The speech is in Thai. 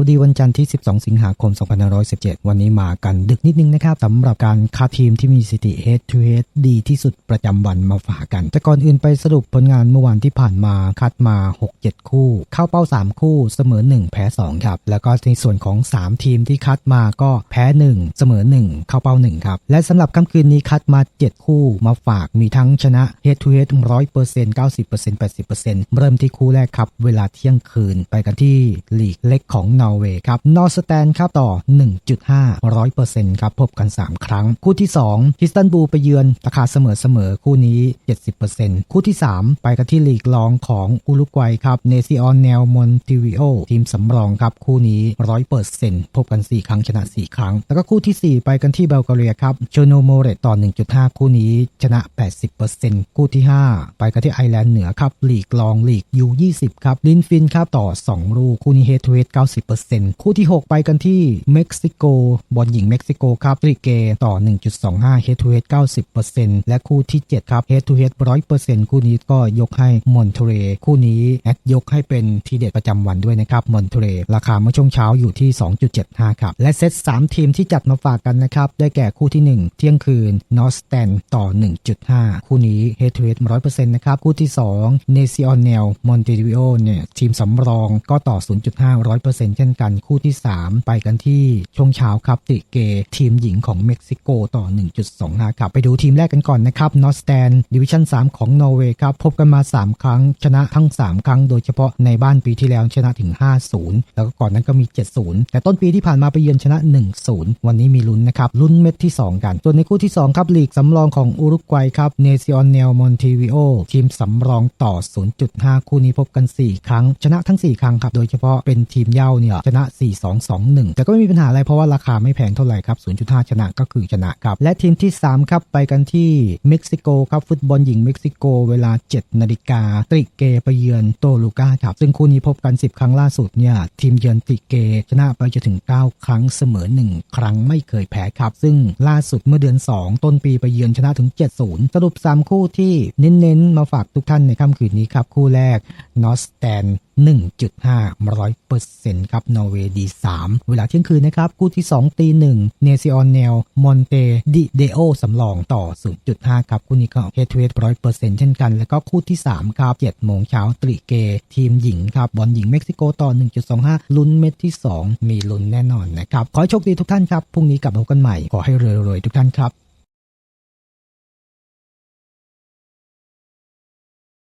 วัสดีวันจันทร์ที่ 12 สิงหาคม 2517 วันนี้มากันดึกนิดนึงนะครับสำหรับการคัดทีมที่มีสถิติ head to head ดีที่สุดประจำวันมาฝากกัน แต่ก่อนอื่นไปสรุปผลงานเมื่อวานที่ผ่านมาคัดมา 6-7 คู่ เข้าเป้า 3 คู่เสมอ 1 แพ้ 2 ครับ แล้วก็ในส่วนของ 3 ทีมที่คัดมาก็แพ้ 1 เสมอ 1 เข้าเป้า 1 ครับ และสำหรับค่ำคืนนี้คัดมา 7 คู่มาฝากมีทั้งชนะ head to head 100% 90% 80%เริ่มที่คู่แรกครับ เวลาเที่ยงคืนไปกันที่ลีกเล็กของนอร์เวย์ครับนอร์สแตนครับต่อ 1.5 100%ครับพบกัน 3 ครั้ง คู่ที่2ฮิสตันบูลไปเยือนราคาเสมอเสมอคู่นี้ 70%คู่ที่ 3 ไปกันที่ลีกรองของอุรุกวัยครับเนซิออนเนลมอนติวิโอทีมสำรองครับคู่นี้ 100%พบกัน 4 ครั้งชนะ 4 ครั้ง แล้วก็คู่ที่ 4 ไปกันที่เบลกเรียครับโชโนโมเรตต่อ 1.5 คู่นี้ชนะ 80%คู่ที่ 5 ไปกันที่ไอร์แลนด์เหนือครับลีกรองลีกยู20ครับลินฟินครับต่อ 2 ลูกคู่นี้เฮดทูเฮด90คู่ที่ 6 ไปกันที่เม็กซิโกบอลหญิงเม็กซิโกครับตริเกต่อ 1.25 Head to Head 90%และคู่ที่ 7 ครับ Head to Head 100%คู่นี้ก็ยกให้มอนเทเรคู่นี้แอดยกให้เป็นทีเด็ดประจำวันด้วยนะครับมอนเทเรราคาเมื่อช่วงเช้าอยู่ที่ 2.75 ครับ และเซต 3 ทีมที่จัดมาฝากกันนะครับ ได้แก่คู่ที่ 1 เที่ยงคืนนอสแตนต่อ 1.5 คู่นี้ Head to Head 100%นะครับ คู่ที่ 2 เนซิออนเนลมอนเตวิโอเนี่ยทีมสำรองก็ต่อ 0.5 100%เช่นกันคู่ที่ 3 ไปกันที่ช่วงเช้าครับติเกทีมหญิงของเม็กซิโกต่อ 1.25 ครับไปดูทีมแรกกันก่อนนะครับนอสแตนดิวิชั่น 3 ของนอร์เวย์ครับพบกันมา 3 ครั้ง ชนะทั้ง 3 ครั้ง โดยเฉพาะในบ้านปีที่แล้วชนะถึง 5-0 แล้วก็ก่อนนั้นก็มี 7-0 แต่ต้นปีที่ผ่านมาไปเยือนชนะ 1-0 วันนี้มีลุ้นนะครับลุ้นเม็ดที่ 2 กันส่วนในคู่ที่ 2 ครับลีกสำรองของอุรุกวัยครับเนซิออนเนลมอนทีวิโอทีมสำรองต่อ 0.5 คู่นี้พบกัน 4 ครั้ง ชนะทั้ง 4 ครั้งครับโดยเฉพาะเป็นทีมเย่าเนี่ยชนะ 4-2-2-1 แต่ก็ไม่มีปัญหาอะไรเพราะว่าราคาไม่แพงเท่าไหร่ครับ 0.5 ชนะก็คือชนะครับ และทีมที่ 3 ครับ ไปกันที่เม็กซิโกครับ ฟุตบอลหญิงเม็กซิโกเวลา 7 นาฬิกาตริเกไปเยือนโตลูกาครับ ซึ่งคู่นี้พบกัน 10 ครั้งล่าสุดเนี่ยทีมเยือนตริเกชนะไปจนถึง 9 ครั้งเสมอ 1 ครั้งไม่เคยแพ้ครับ ซึ่งล่าสุดเมื่อเดือน 2 ต้นปีไปเยือนชนะถึง 7-0 สรุป 3 คู่ที่เน้นๆมาฝากทุกท่านในค่ำคืนนี้ครับคู่แรกนอสแตน 1.5 100%ครับ นอร์เวย์ดี 3 เวลาเที่ยงคืนนะครับ คู่ที่ 2 ตี 1 เนซิออนเนล มอนเตดิเดโอสำรองต่อ 0.5 ครับ คู่นี้ก็เฮดทูเฮด100%เช่นกัน แล้วก็คู่ที่ 3 ครับ7โมงเช้าตริเก ทีมหญิงครับ บอลหญิงเม็กซิโกต่อ 1.25 ลุ้นเม็ดที่ 2 มีลุ้นแน่นอนนะครับ ขอให้โชคดีทุกท่านครับ พรุ่งนี้กลับมาพบกันใหม่ ขอให้รวยๆทุกท่านครับ